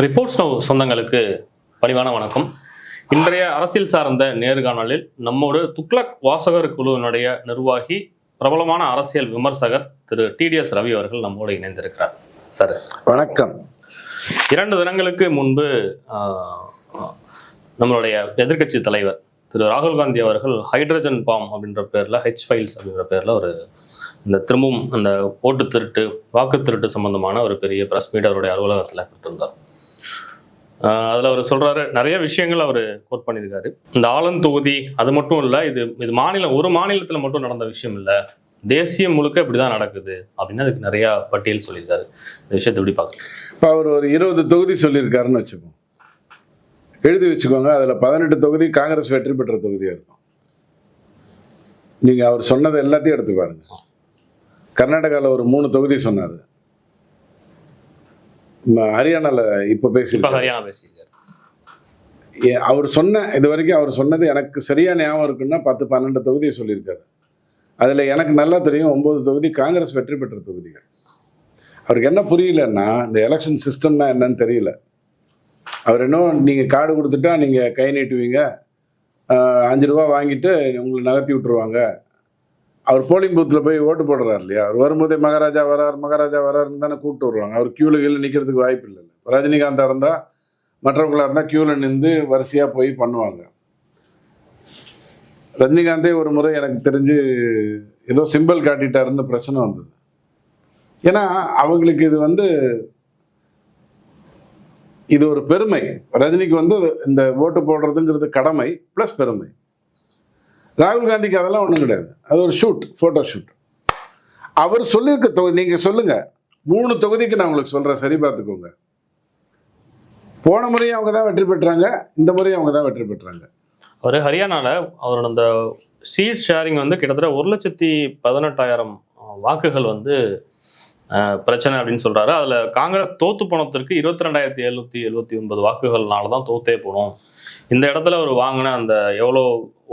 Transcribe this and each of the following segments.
Reports now சொந்தங்களுக்கு பணிவான வணக்கம். இன்றைய அரசியல் சார்ந்த நேர்காணலில் நம்மோடு துக்ளக் வாசகர் குழுவினுடைய நிர்வாகி பிரபலமான அரசியல் விமர்சகர் திரு டிடிஎஸ் ரவி அவர்கள் நம்மோடு இணைந்திருக்கிறார். சார் வணக்கம். இரண்டு தினங்களுக்கு முன்பு நம்மளுடைய எதிர்க்கட்சி தலைவர் திரு ராகுல் காந்தி அவர்கள் ஹைட்ரஜன் பாம் அப்படின்ற பேர்ல ஹெச் ஃபைல்ஸ் அப்படின்ற பேர்ல ஒரு இந்த திரும்பவும் அந்த ஓட்டு திருட்டு வாக்கு திருட்டு சம்பந்தமான ஒரு பெரிய பிரஸ் மீட் அவருடைய அலுவலகத்தில் கொடுத்திருந்தார். அதில் அவர் சொல்கிறாரு நிறைய விஷயங்கள் அவர் கோட் பண்ணியிருக்காரு. இந்த ஆலன் தொகுதி அது மட்டும் இல்லை இது இது மாநிலம் ஒரு மாநிலத்தில் மட்டும் நடந்த விஷயம் இல்லை. தேசியம் முழுக்க இப்படிதான் நடக்குது அப்படின்னு அதுக்கு நிறையா பட்டியல் சொல்லியிருக்காரு. இந்த விஷயத்தை எப்படி பார்க்கலாம் இப்போ அவர் ஒரு இருபது தொகுதி சொல்லியிருக்காருன்னு வச்சுக்கோங்க. எழுதி வச்சுக்கோங்க அதில் பதினெட்டு தொகுதி காங்கிரஸ் வெற்றி பெற்ற தொகுதியாக இருக்கும். நீங்கள் அவர் சொன்னது எல்லாத்தையும் எடுத்து பாருங்க. கர்நாடகாவில் ஒரு மூணு தொகுதி சொன்னார். ஹரியானாவில் இப்போ பேசியிருக்காரு. ஹரியானா பேசியிருக்காரு. அவர் சொன்ன இது வரைக்கும் அவர் சொன்னது எனக்கு சரியா ஞாபகம் இருக்குன்னா பத்து பன்னெண்டு தொகுதியை சொல்லியிருக்காரு. அதில் எனக்கு நல்லா தெரியும் ஒம்பது தொகுதி காங்கிரஸ் வெற்றி பெற்ற தொகுதிகள். அவருக்கு என்ன புரியலன்னா இந்த எலெக்ஷன் சிஸ்டம்னா என்னன்னு தெரியல. அவர் இன்னும் நீங்கள் கார்டு கொடுத்துட்டா நீங்கள் கை நீட்டுவீங்க. அஞ்சு ரூபா வாங்கிட்டு உங்களை நகர்த்தி விட்டுருவாங்க. அவர் போலிங் பூத்தில் போய் ஓட்டு போடுறாரு இல்லையா? அவர் வரும்போதே மகாராஜா வரார் மகாராஜா வராருன்னு தானே கூப்பிட்டு வருவாங்க. அவர் கியூவில் கீழே நிற்கிறதுக்கு வாய்ப்பு இல்லை ரஜினிகாந்தாக இருந்தால் மற்றவங்களாக இருந்தால் கியூவில் நின்று வரிசையாக போய் பண்ணுவாங்க. ரஜினிகாந்தே ஒரு முறை எனக்கு தெரிஞ்சு ஏதோ சிம்பிள் காட்டிட்டாருன்னு பிரச்சனை வந்தது. ஏன்னா அவங்களுக்கு இது வந்து இது ஒரு பெருமை. ரஜினிக்கு வந்து இந்த ஓட்டு போடுறதுங்கிறது கடமை ப்ளஸ் பெருமை. ராகுல் காந்திக்கு அதெல்லாம் ஒன்றும் கிடையாது. அது ஒரு ஷூட் ஃபோட்டோ ஷூட் அவர் சொல்லியிருக்க தொகுதி நீங்கள் சொல்லுங்கள் மூணு தொகுதிக்கு நான் உங்களுக்கு சொல்கிறேன் சரி பார்த்துக்கோங்க. போன முறையும் அவங்க தான் வெற்றி பெற்றாங்க. இந்த முறையும் அவங்க தான் வெற்றி பெற்றாங்க. அவர் ஹரியானாவில் அவரோட அந்த சீட் ஷேரிங் வந்து கிட்டத்தட்ட ஒரு லட்சத்தி பதினெட்டாயிரம் வாக்குகள் வந்து பிரச்சனை அப்படின்னு சொல்கிறாரு அதில் காங்கிரஸ் தோத்து போனதற்கு இருபத்தி ரெண்டாயிரத்தி எழுநூற்றி எழுபத்தி ஒன்பது வாக்குகள்னால தான் தோத்தே போனோம். இந்த இடத்துல அவர் வாங்கின அந்த எவ்வளோ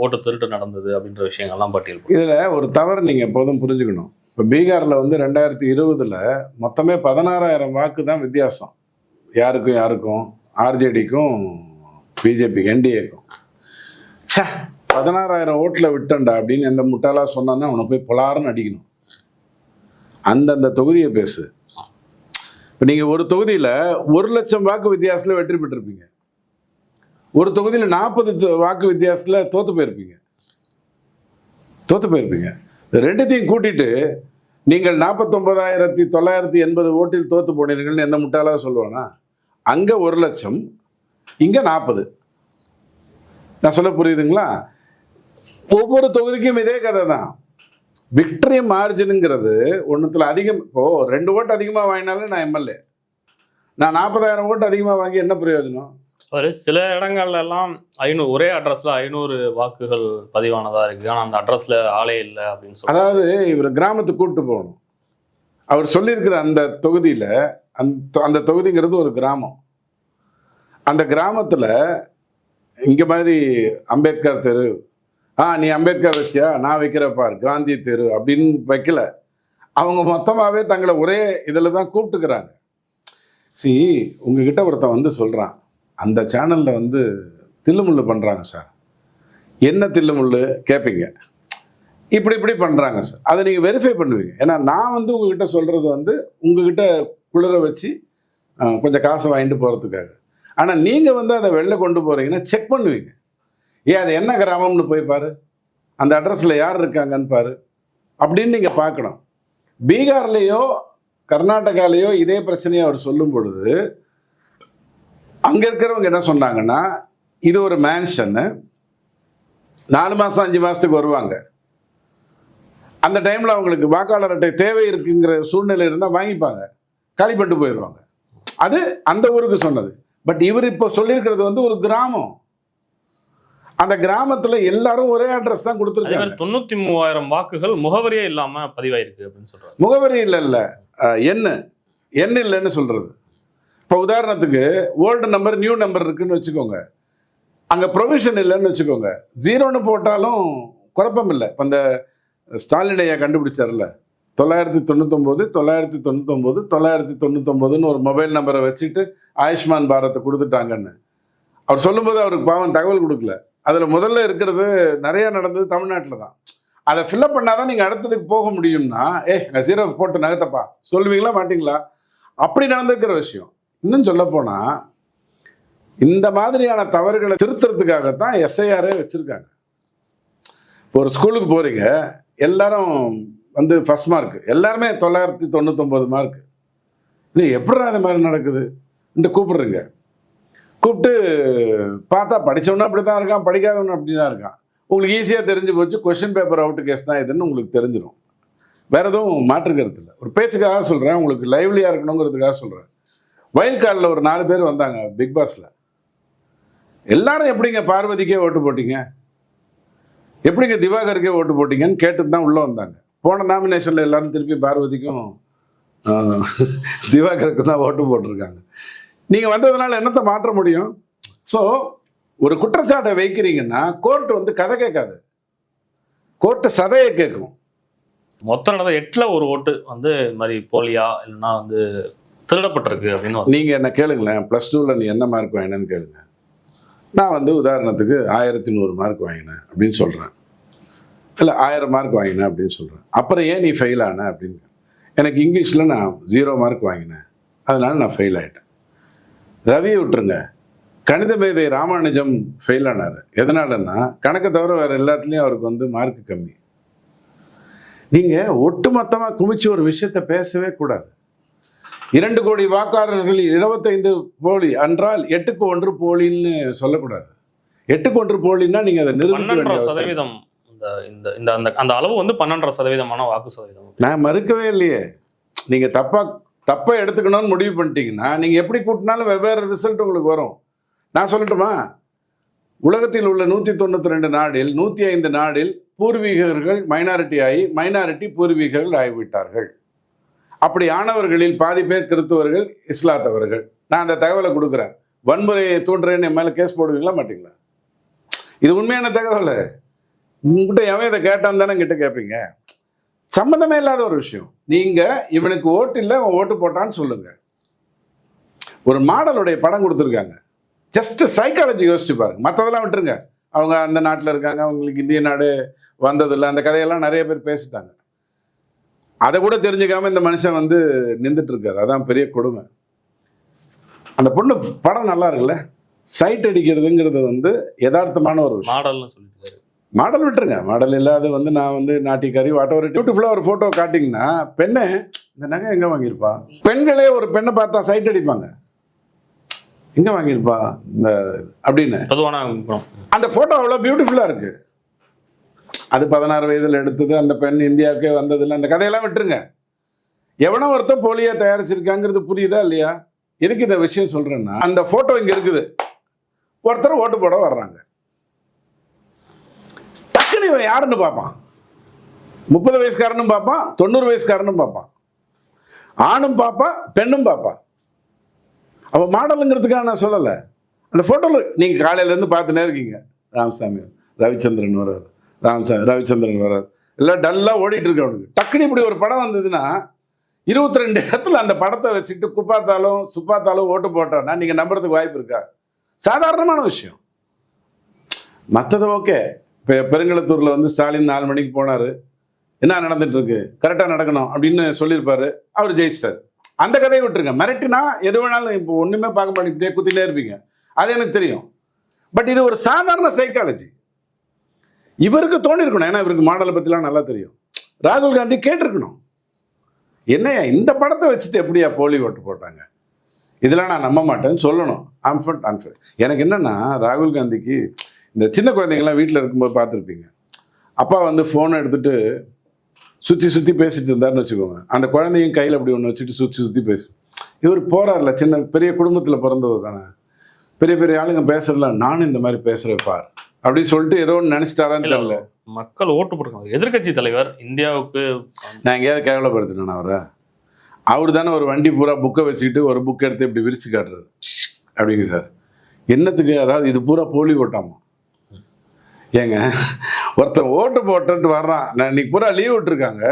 ஓட்டு திருட்டு நடந்தது அப்படின்ற விஷயங்கள்லாம் பட்டியல் இதில் ஒரு தவறு நீங்கள் எப்போதும் புரிஞ்சுக்கணும். இப்போ பீகாரில் வந்து ரெண்டாயிரத்தி இருபதில் மொத்தமே பதினாறாயிரம் வாக்கு தான் வித்தியாசம். யாருக்கும் யாருக்கும்? ஆர்ஜேடிக்கும் பிஜேபி என்டிஏக்கும் சே பதினாறாயிரம் ஓட்டில் விட்டண்டா அப்படின்னு எந்த முட்டாளா சொன்னான்னா அவனை போய் பொலாருன்னு அடிக்கணும். அந்தந்த தொகுதியை பேசு. இப்போ நீங்கள் ஒரு தொகுதியில் ஒரு லட்சம் வாக்கு வித்தியாசத்தில் வெற்றி பெற்றிருப்பீங்க. ஒரு தொகுதியில் நாற்பது வாக்கு வித்தியாசத்தில் தோற்று போயிருப்பீங்க. தோற்று போயிருப்பீங்க. ரெண்டுத்தையும் கூட்டிட்டு நீங்கள் நாற்பத்தொம்பதாயிரத்தி தொள்ளாயிரத்தி எண்பது ஓட்டில் தோற்று போனீர்கள்னு எந்த முட்டாளாக சொல்லுவானா? அங்கே ஒரு லட்சம் இங்கே நாற்பது நான் சொல்ல புரியுதுங்களா? ஒவ்வொரு தொகுதிக்கும் இதே கதை தான். விக்டரி மார்ஜினுங்கிறது ஒன்றுத்தில் அதிகம் இப்போ ரெண்டு ஓட்டு அதிகமாக வாங்கினாலும் நான் எம்எல்ஏ நான் நாற்பதாயிரம் ஓட்டு அதிகமாக வாங்கி என்ன பிரயோஜனம்? ஒரு சில இடங்கள்ல எல்லாம் ஐநூறு ஒரே அட்ரஸ்ல ஐநூறு வாக்குகள் பதிவானதா இருக்கு. ஆனா அந்த அட்ரஸ்ல ஆளே இல்லை அப்படின்னு சொல்லி அதாவது இவர் கிராமத்துக்கு கூப்பிட்டு போகணும். அவர் சொல்லியிருக்கிற அந்த தொகுதியில் அந்த அந்த தொகுதிங்கிறது ஒரு கிராமம். அந்த கிராமத்தில் இங்கே மாதிரி அம்பேத்கர் தெரு ஆ நீ அம்பேத்கர் வச்சியா? நான் வைக்கிற பார் காந்தி தெரு அப்படின்னு வைக்கல. அவங்க மொத்தமாகவே தங்களை ஒரே இதில் தான் கூப்பிட்டுக்கிறாங்க. சி உங்ககிட்ட ஒருத்தன் வந்து சொல்கிறான் அந்த சேனலில் வந்து தில்லுமுள்ளு பண்ணுறாங்க சார் என்ன தில்லுமுள்ளு? கேட்பீங்க இப்படி இப்படி பண்ணுறாங்க சார் அதை நீங்கள் வெரிஃபை பண்ணுவீங்க. ஏன்னா நான் வந்து உங்ககிட்ட சொல்கிறது வந்து உங்ககிட்ட குளிர வச்சு கொஞ்சம் காசை வாங்கிட்டு போகிறதுக்காக ஆனால் நீங்கள் வந்து அதை வெளில கொண்டு போகிறீங்கன்னா செக் பண்ணுவீங்க. ஏன் அது என்ன கிராமம்னு போய் பாரு. அந்த அட்ரஸில் யார் இருக்காங்கன்னு பாரு. அப்படின்னு நீங்கள் பார்க்கணும். பீகார்லேயோ கர்நாடகாலேயோ இதே பிரச்சனையை அவர் சொல்லும் பொழுது அங்கே இருக்கிறவங்க என்ன சொன்னாங்கன்னா இது ஒரு மேன்ஷன்னு நாலு மாதம் அஞ்சு மாதத்துக்கு வருவாங்க. அந்த டைமில் அவங்களுக்கு வாக்காளர் அட்டை தேவை இருக்குங்கிற சூழ்நிலை இருந்தால் வாங்கிப்பாங்க. காலி பண்ணிட்டு போயிடுவாங்க. அது அந்த ஊருக்கு சொன்னது. பட் இவர் இப்போ சொல்லியிருக்கிறது வந்து ஒரு கிராமம். அந்த கிராமத்தில் எல்லாரும் ஒரே அட்ரஸ் தான் கொடுத்துருக்காங்க. தொண்ணூத்தி மூவாயிரம் வாக்குகள் முகவரியே இல்லாம பதிவாயிருக்கு அப்படின்னு சொல்றாரு முகவரி இல்லை இல்லை எண்ணு. எண் இல்லைன்னு சொல்கிறது இப்போ உதாரணத்துக்கு ஓல்டு நம்பர் நியூ நம்பர் இருக்குன்னு வச்சுக்கோங்க. அங்கே ப்ரொவிஷன் இல்லைன்னு வச்சுக்கோங்க. ஜீரோன்னு போட்டாலும் குழப்பம் இல்லை இப்போ அந்த ஸ்டாலின் ஐயா கண்டுபிடிச்சார்ல தொள்ளாயிரத்தி தொண்ணூத்தொம்போது தொள்ளாயிரத்தி தொண்ணூத்தொம்போது தொள்ளாயிரத்தி தொண்ணூத்தொம்போதுன்னு ஒரு மொபைல் நம்பரை வச்சுட்டு ஆயுஷ்மான் பாரத்தை கொடுத்துட்டாங்கன்னு. அவர் சொல்லும்போது அவருக்கு பாவம் தகவல் கொடுக்கல. அதில் முதல்ல இருக்கிறது நிறைய நடந்தது தமிழ்நாட்டில் தான். அதை ஃபில்அப் பண்ணாதான் நீங்கள் அடுத்ததுக்கு போக முடியும்னா ஏ அங்கே ஜீரோ போட்டு நகத்தப்பா சொல்லுவீங்களா மாட்டிங்களா? அப்படி நடந்திருக்கிற விஷயம். இன்னும் சொல்ல போனால் இந்த மாதிரியான தவறுகளை திருத்துறதுக்காகத்தான் எஸ்ஐஆரே வச்சுருக்காங்க. இப்போ ஒரு ஸ்கூலுக்கு போகிறீங்க எல்லாரும் வந்து ஃபஸ்ட் மார்க் எல்லாருமே தொள்ளாயிரத்தி தொண்ணூத்தொம்பது மார்க் இல்லை எப்படி அது மாதிரி நடக்குது? கூப்பிடுறீங்க. கூப்பிட்டு பார்த்தா படித்தவனும் அப்படி தான் இருக்கான் படிக்காதவனும் அப்படி தான் இருக்கான். உங்களுக்கு ஈஸியாக தெரிஞ்சு போச்சு கொஷின் பேப்பர் அவுட்டு கேஸ் தான் இதுன்னு உங்களுக்கு தெரிஞ்சிடும் வேற எதுவும் மாற்று கருத்து இல்லை. ஒரு பேச்சுக்காக சொல்கிறேன் உங்களுக்கு லைவ்லியாக இருக்கணுங்கிறதுக்காக சொல்கிறேன் வயல் காலில் ஒரு நாலு பேர் வந்தாங்க பிக் பாஸில் எல்லாரும் எப்படிங்க பார்வதிக்கே ஓட்டு போட்டீங்க? எப்படிங்க திவாகருக்கே ஓட்டு போட்டீங்கன்னு கேட்டு தான் உள்ளே வந்தாங்க. போன நாமினேஷனில் எல்லாரும் திருப்பி பார்வதிக்கும் திவாகருக்கு தான் ஓட்டு போட்டிருக்காங்க. நீங்கள் வந்ததுனால என்னத்தை மாற்ற முடியும்? ஸோ ஒரு குற்றச்சாட்டை வைக்கிறீங்கன்னா கோர்ட் வந்து கதை கேட்காது. கோர்ட்டு சதையை கேட்கும். மொத்தம் நடந்த எட்டில் ஒரு ஓட்டு வந்து இந்த மாதிரி போலியா இல்லைன்னா வந்து திருடப்பட்டிருக்கு அப்படின்னு நீங்கள் என்ன கேளுங்களேன் ப்ளஸ் டூவில் நீ என்ன மார்க் வாங்கினேன்னு கேளுங்க. நான் வந்து உதாரணத்துக்கு ஆயிரத்தி நூறு மார்க் வாங்கினேன் அப்படின்னு சொல்கிறேன் இல்லை ஆயிரம் மார்க் வாங்கினேன் அப்படின்னு சொல்கிறேன் அப்புறம் ஏன் நீ ஃபெயில் ஆன அப்படின்னு எனக்கு இங்கிலீஷில் நான் ஜீரோ மார்க் வாங்கினேன். அதனால் நான் ஃபெயில் ஆகிட்டேன் ரவியை விட்டுருங்க. கணித மேதை ராமானுஜம் ஃபெயில் ஆனார். எதனாலன்னா கணக்கை தவிர வேறு எல்லாத்துலேயும் அவருக்கு வந்து மார்க் கம்மி. நீங்கள் ஒட்டு மொத்தமாக குமிச்சு ஒரு விஷயத்தை பேசவே கூடாது. இரண்டு கோடி வாக்காளர்கள் இருபத்தைந்து போலி என்றால் எட்டுக்கு ஒன்று போலின்னு சொல்லக்கூடாது. எட்டுக்கு ஒன்று போலின்னா நீங்க அதை அவசியம் சதவீதம் இந்த இந்த அந்த அந்த அளவு வந்து பன்னெண்டரை சதவீதமான வாக்கு சதவீதம். நான் மறுக்கவே இல்லையே. நீங்க தப்பா தப்பா எடுத்துக்கணும்னு முடிவு பண்ணிட்டீங்கன்னா நீங்க எப்படி கூட்டினாலும் வெவ்வேறு ரிசல்ட் உங்களுக்கு வரும். நான் சொல்லட்டுமா? உலகத்தில் உள்ள நூற்றி தொண்ணூற்றி ரெண்டு நாடில் நூற்றி ஐந்து நாடில் பூர்வீகர்கள் மைனாரிட்டி ஆகி மைனாரிட்டி பூர்வீகர்கள் ஆகிவிட்டார்கள். அப்படி ஆனவர்களில் பாதி பேர் கிறிஸ்தவர்கள் இஸ்லாத்தவர்கள். நான் அந்த தகவலை கொடுக்குறேன். வன்முறையை தூண்டுறேன்னு என் மேலே கேஸ் போடுவீங்களா மாட்டீங்களா? இது உண்மையான தகவல். உங்ககிட்ட எவன் இதை கேட்டான் தானே கிட்ட கேட்பீங்க? சம்மந்தமே இல்லாத ஒரு விஷயம். நீங்கள் இவனுக்கு ஓட்டு இல்லை அவன் ஓட்டு போட்டான்னு சொல்லுங்க. ஒரு மாடலுடைய படம் கொடுத்துருக்காங்க. ஜஸ்ட் சைக்காலஜி யோசிச்சு பாருங்க. மற்றதெல்லாம் விட்டுருங்க. அவங்க அந்த நாட்டில் இருக்காங்க அவங்களுக்கு இந்திய நாடு வந்ததில்லை அந்த கதையெல்லாம் நிறைய பேர் பேசிட்டாங்க. அதை கூட தெரிஞ்சுக்காம இந்த மனுஷன் வந்து நின்றுட்டு இருக்காரு அதான் பெரிய கொடுமை. அந்த பொண்ணு படம் நல்லா இருக்குல்ல? சைட் அடிக்கிறதுங்கிறது வந்து யதார்த்தமான ஒரு மாடல்னு சொல்லிட்டு மாடல் விட்டுருங்க. மாடல் இல்லாத வந்து நான் வந்து நாட்டிக்காரி வாட் ஒரு பியூட்டிஃபுல்லாக ஒரு ஃபோட்டோ காட்டிங்கன்னா பெண்ணை இந்த நகை எங்கே வாங்கியிருப்பா? பெண்களே ஒரு பெண்ணை பார்த்தா சைட் அடிப்பாங்க. எங்கே வாங்கியிருப்பா? இந்த அப்படின்னு. அந்த ஃபோட்டோ அவ்வளோ பியூட்டிஃபுல்லாக இருக்கு. அது பதினாறு வயதில் எடுத்தது அந்த பெண் இந்தியாவுக்கே வந்ததில்லை. அந்த கதையெல்லாம் விட்டுருங்க. எவனோ ஒருத்தன் போலியாக தயாரிச்சிருக்காங்கிறது புரியுதா இல்லையா? எதுக்கு இந்த விஷயம் சொல்கிறேன்னா அந்த ஃபோட்டோ இங்கே இருக்குது. ஒருத்தர் ஓட்டு போட வர்றாங்க. டக்குன்னு இவன் யாருன்னு பார்ப்பான். முப்பது வயசுக்காரனும் பார்ப்பான் தொண்ணூறு வயசுக்காரனும் பார்ப்பான். ஆணும் பார்ப்பான் பெண்ணும் பார்ப்பான். அவன் மாடலுங்கிறதுக்காக நான் சொல்லலை. அந்த ஃபோட்டோவில் நீங்கள் காலையிலேருந்து பார்த்துனே இருக்கீங்க. ராமசாமி ரவிச்சந்திரன் வர்றார். ராமசாமி ரவிச்சந்திரன் வர்றார். எல்லாம் டல்லாக ஓடிட்டு இருக்கு அவனுக்கு. டக்குனு இப்படி ஒரு படம் வந்ததுன்னா இருபத்தி ரெண்டு இடத்துல அந்த படத்தை வச்சுட்டு குப்பாத்தாலும் சுப்பாத்தாலும் ஓட்டு போட்டான்னா நீங்கள் நம்புறதுக்கு வாய்ப்பு இருக்கா? சாதாரணமான விஷயம். மற்றது ஓகே. இப்போ பெருங்களத்தூரில் வந்து ஸ்டாலின் நாலு மணிக்கு போனார். என்ன நடந்துட்டுருக்கு கரெக்டாக நடக்கணும் அப்படின்னு சொல்லியிருப்பாரு. அவர் ஜெயிச்சிட்டார். அந்த கதையை விட்டுருங்க. மிரட்டினா எது வேணாலும் இப்போ ஒன்றுமே பார்க்க மாட்டேன். இப்படியே குத்திலே இருப்பீங்க. அது எனக்கு தெரியும். பட் இது ஒரு சாதாரண சைக்காலஜி இவருக்கு தோணிருக்கணும். ஏன்னா இவருக்கு மாடலை பற்றிலாம் நல்லா தெரியும். ராகுல் காந்தி கேட்டிருக்கணும். என்னையா இந்த படத்தை வச்சுட்டு எப்படியா போலி ஓட்டு போட்டாங்க? இதெல்லாம் நான் நம்ப மாட்டேன்னு சொல்லணும். ஆம்ஃபர்ட் அன்ஃபர்ட் எனக்கு என்னன்னா ராகுல் காந்திக்கு இந்த சின்ன குழந்தைங்கலாம் வீட்டில் இருக்கும்போது பார்த்துருப்பீங்க. அப்பா வந்து ஃபோனை எடுத்துட்டு சுற்றி சுற்றி பேசிட்டு இருந்தாருன்னு வச்சுக்கோங்க. அந்த குழந்தையும் கையில் அப்படி ஒன்று வச்சுட்டு சுற்றி சுற்றி பேசும் இவர் போறார்ல சின்ன பெரிய குடும்பத்தில் பிறந்தவர் தானே. பெரிய பெரிய ஆளுங்க பேசுறதுல நானும் இந்த மாதிரி பேசுகிறேன் பார். அப்படின்னு சொல்லிட்டு ஏதோ ஒன்று நினச்சிட்டாரான்னு தெரியல. மக்கள் ஓட்டு போட்டுருக்காங்க. எதிர்க்கட்சி தலைவர் இந்தியாவுக்கு நான் எங்கேயாவது கேவலப்படுத்தினேன் அவரை? அவர் தானே ஒரு வண்டி பூரா புக்கை வச்சுக்கிட்டு ஒரு புக் எடுத்து இப்படி விரிச்சு காட்டுறது அப்படிங்கிறார். என்னத்துக்கு? அதாவது இது பூரா போலி ஓட்டாமா? ஏங்க ஒருத்தன் ஓட்டு போட்டுட்டு வர்றான். நான் இன்னைக்கு பூரா லீவ் விட்டுருக்காங்க.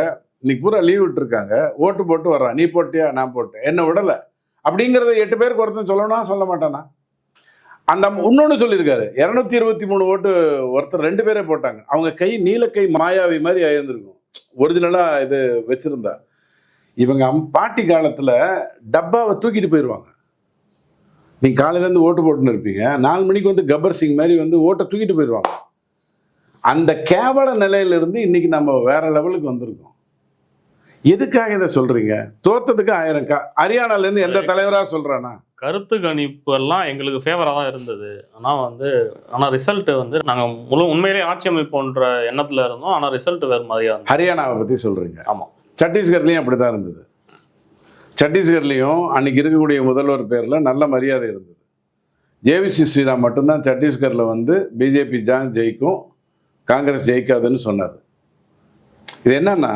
இன்னைக்கு பூரா லீவ் விட்டுருக்காங்க. ஓட்டு போட்டு வர்றான். நீ போட்டியா? நான் போட்டேன். என்ன விடல. அப்படிங்கிறத எட்டு பேருக்கு ஒருத்தன் சொல்லணும் சொல்ல மாட்டானா? அந்த இன்னொன்று சொல்லியிருக்காரு. இரநூத்தி இருபத்தி மூணு ஓட்டு ஒருத்தர் ரெண்டு பேரே போட்டாங்க. அவங்க கை நீலக்கை மாயாவி மாதிரி அயர்ந்திருக்கும் ஒரிஜினலாக இது வச்சிருந்தா. இவங்க பாட்டி காலத்தில் டப்பாவை தூக்கிட்டு போயிடுவாங்க நீங்கள் காலையிலேருந்து ஓட்டு போட்டுன்னு இருப்பீங்க. நாலு மணிக்கு வந்து கபர் சிங் மாதிரி வந்து ஓட்டை தூக்கிட்டு போயிடுவாங்க அந்த கேவல நிலையிலிருந்து இன்னைக்கு நம்ம வேற லெவலுக்கு வந்திருக்கோம். எதுக்காக இதை சொல்றீங்க? தோத்ததுக்கு ஆயிரம் கா ஹரியானாலேருந்து எந்த தலைவரா சொல்றானா? கருத்து கணிப்பு எல்லாம் எங்களுக்கு ஃபேவராக தான் இருந்தது. ஆனால் வந்து ஆனால் ரிசல்ட் வந்து நாங்கள் முழு உண்மையிலேயே ஆட்சி அமைப்போன்ற எண்ணத்தில் இருந்தோம். ஆனால் ரிசல்ட் வேறு மாதிரியா இருந்தது. ஹரியானாவை பத்தி சொல்றீங்க. ஆமாம் சத்தீஸ்கர்லையும் அப்படிதான் இருந்தது. சத்தீஸ்கர்லையும் அன்னைக்கு இருக்கக்கூடிய முதல்வர் பேர்ல நல்ல மரியாதை இருந்தது. ஜேவிசி ஸ்ரீராம் மட்டும்தான் சத்தீஸ்கர்ல வந்து பிஜேபி தான் ஜெயிக்கும் காங்கிரஸ் ஜெயிக்காதுன்னு சொன்னார். இது என்னன்னா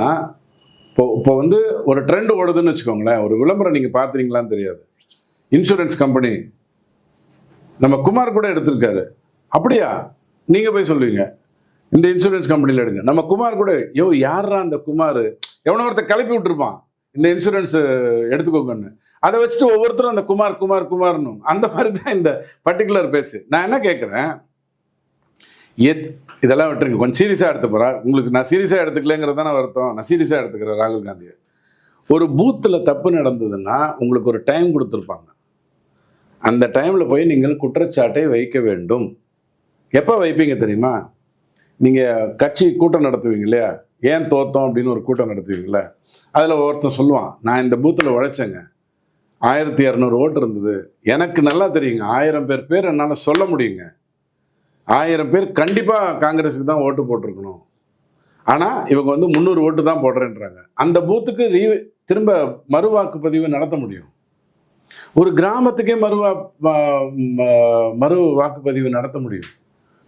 இப்போ இப்போ வந்து ஒரு ட்ரெண்ட் ஓடுதுன்னு வச்சுக்கோங்களேன். ஒரு விளம்பரம் நீங்கள் பார்த்துறீங்களான்னு தெரியாது. இன்சூரன்ஸ் கம்பெனி நம்ம குமார் கூட எடுத்திருக்காரு. அப்படியா? நீங்கள் போய் சொல்லுவீங்க. இந்த இன்சூரன்ஸ் கம்பெனியில் எடுங்க. நம்ம குமார் கூட யோ யாரா அந்த குமார்? எவனோ ஒருத்தர் கிளப்பி விட்டுருப்பான். இந்த இன்சூரன்ஸ் எடுத்துக்கோங்கன்னு. அதை வச்சுட்டு ஒவ்வொருத்தரும் அந்த குமார் குமார் குமார்னும் அந்த மாதிரி தான் இந்த பர்டிகுலர் பேச்சு. நான் என்ன கேட்குறேன் எத் இதெல்லாம் விட்டுருங்க. கொஞ்சம் சீரியஸாக எடுத்து போகிறேன் உங்களுக்கு நான் சீரியஸாக எடுத்துக்கலங்கிறது தானே வருத்தம். நான் சீரியஸாக எடுத்துக்கிறேன் ராகுல் காந்தி ஒரு பூத்தில் தப்பு நடந்ததுன்னா உங்களுக்கு ஒரு டைம் கொடுத்துருப்பாங்க. அந்த டைமில் போய் நீங்கள் குற்றச்சாட்டை வைக்க வேண்டும். எப்போ வைப்பீங்க தெரியுமா? நீங்கள் கட்சி கூட்டம் நடத்துவீங்க இல்லையா? ஏன் தோத்தோம் அப்படின்னு ஒரு கூட்டம் நடத்துவீங்களே அதில் ஒருத்தன் சொல்லுவான் நான் இந்த பூத்தில் உழைச்சேங்க. ஆயிரத்தி இரநூறு ஓட்டு இருந்தது. எனக்கு நல்லா தெரியுங்க. ஆயிரம் பேர் பேர் என்னால் சொல்ல முடியுங்க. ஆயிரம் பேர் கண்டிப்பாக காங்கிரஸுக்கு தான் ஓட்டு போட்டிருக்கணும். ஆனால் இவங்க வந்து முந்நூறு ஓட்டு தான் போடுறேன்றாங்க. அந்த பூத்துக்கு ரீ திரும்ப மறுவாக்குப்பதிவு நடத்த முடியும். ஒரு கிராமத்துக்கே மறு வா- ம- மறு வாக்குப்பதிவு நடத்த முடியும்.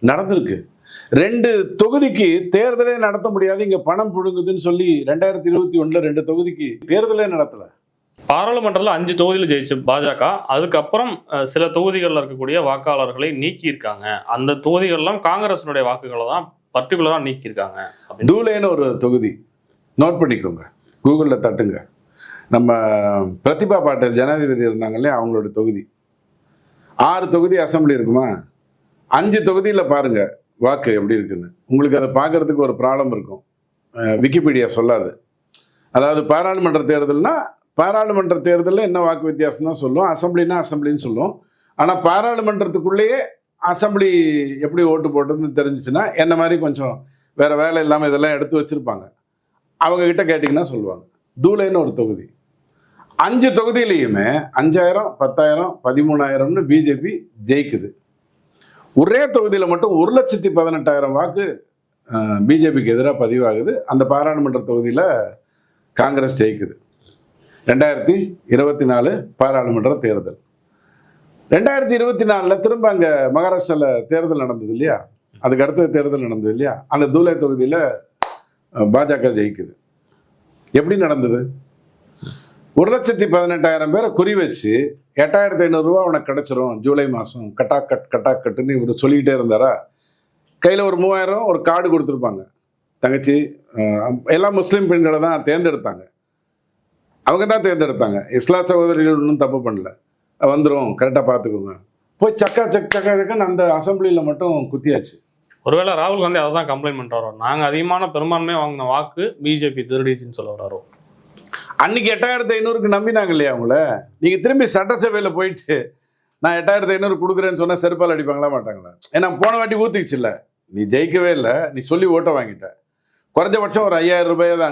நடந்திருக்கு. ரெண்டு தொகுதிக்கு தேர்தலே நடத்த முடியாது இங்கே பணம் புழுங்குதுன்னு சொல்லி ரெண்டாயிரத்தி இருபத்தி ஒன்றில் ரெண்டு தொகுதிக்கு தேர்தலே நடத்தலை. பாராளுமன்றத்தில் அஞ்சு தொகுதியில் ஜெயிச்சு பாஜக. அதுக்கப்புறம் சில தொகுதிகளில் இருக்கக்கூடிய வாக்காளர்களை நீக்கியிருக்காங்க. அந்த தொகுதிகள்லாம் காங்கிரஸினுடைய வாக்குகளை தான் பர்டிகுலராக நீக்கியிருக்காங்க. தூலேன்னு டூலேன்னு ஒரு தொகுதி. நோட் பண்ணிக்கோங்க. கூகுளில் தட்டுங்க. நம்ம பிரதிபா பாட்டல் ஜனாதிபதி இருந்தாங்களே அவங்களோட தொகுதி. ஆறு தொகுதி அசெம்பிளி இருக்குமா? அஞ்சு தொகுதியில் பாருங்கள் வாக்கு எப்படி இருக்குன்னு. உங்களுக்கு அதை பார்க்கறதுக்கு ஒரு ப்ராப்ளம் இருக்கும். விக்கிபீடியா சொல்லாது. அதாவது பாராளுமன்ற தேர்தல்னால் பாராளுமன்ற தேர்தலில் என்ன வாக்கு வித்தியாசம் தான் சொல்லும். அசெம்பிளினா அசம்பிளின்னு சொல்லும். ஆனால் பாராளுமன்றத்துக்குள்ளேயே அசெம்பிளி எப்படி ஓட்டு போட்டதுன்னு தெரிஞ்சிச்சுன்னா என்ன மாதிரி கொஞ்சம் வேறு வேலை இல்லாமல் இதெல்லாம் எடுத்து வச்சுருப்பாங்க. அவங்கக்கிட்ட கேட்டிங்கன்னா சொல்லுவாங்க. தூளைன்னு ஒரு தொகுதி. அஞ்சு தொகுதியிலையுமே அஞ்சாயிரம் பத்தாயிரம் பதிமூணாயிரம்னு பிஜேபி ஜெயிக்குது. ஒரே தொகுதியில் மட்டும் ஒரு லட்சத்தி பதினெட்டாயிரம் வாக்கு பிஜேபிக்கு எதிராக பதிவாகுது. அந்த பாராளுமன்ற தொகுதியில் காங்கிரஸ் ஜெயிக்குது. ரெண்டாயிரத்தி இருபத்தி நாலு பாராளுமன்ற தேர்தல். ரெண்டாயிரத்தி இருபத்தி நாலில் திரும்ப அங்கே மகாராஷ்டிராவில் தேர்தல் நடந்தது இல்லையா? அதுக்கு அடுத்த தேர்தல் நடந்தது இல்லையா? அந்த தூலை தொகுதியில் பாஜக ஜெயிக்குது. எப்படி நடந்தது? ஒரு லட்சத்தி பதினெட்டாயிரம் பேரை குறி வச்சு எட்டாயிரத்தி ஐநூறுரூவா உனக்கு கிடச்சிரும் ஜூலை மாதம் கட்டா கட் கட்டா கட்டுன்னு இவர் சொல்லிக்கிட்டே இருந்தாரா? கையில் ஒரு மூவாயிரம் ஒரு கார்டு கொடுத்துருப்பாங்க. தங்கச்சி எல்லா முஸ்லீம் பெண்களை தான் தேர்ந்தெடுத்தாங்க. அவங்க தான் தேர்ந்தெடுத்தாங்க. இஸ்லா சகோதரிகள் ஒன்றும் தப்பு பண்ணல. வந்துடும் கரெக்டாக பார்த்துக்கோங்க. போய் சக்கா சக் சக்கா சக்கன்னு அந்த அசெம்பிளியில் மட்டும் குத்தியாச்சு. ஒருவேளை ராகுல் காந்தி அதை தான் கம்ப்ளைண்ட் பண்ணுறாரோ நாங்கள் அதிகமான பெரும்பான்மையாக வாங்கின வாக்கு பிஜேபி திருடிச்சுன்னு சொல்ல வராரோ அன்னைக்கு எட்டாயிரத்தி ஐநூறுக்கு நம்பினாங்க இல்லையா அவங்கள? நீங்கள் திரும்பி சட்டசபையில் போயிட்டு நான் எட்டாயிரத்தி ஐநூறு கொடுக்குறேன்னு சொன்னால் செருப்பால் அடிப்பாங்களா மாட்டாங்களா? ஏன்னா போன வாட்டி ஊற்றிச்சு இல்லை நீ ஜெயிக்கவே இல்லை. நீ சொல்லி ஓட்ட வாங்கிட்ட. குறைஞ்சபட்சம் ஒரு ஐயாயிரம் ரூபாயை தான்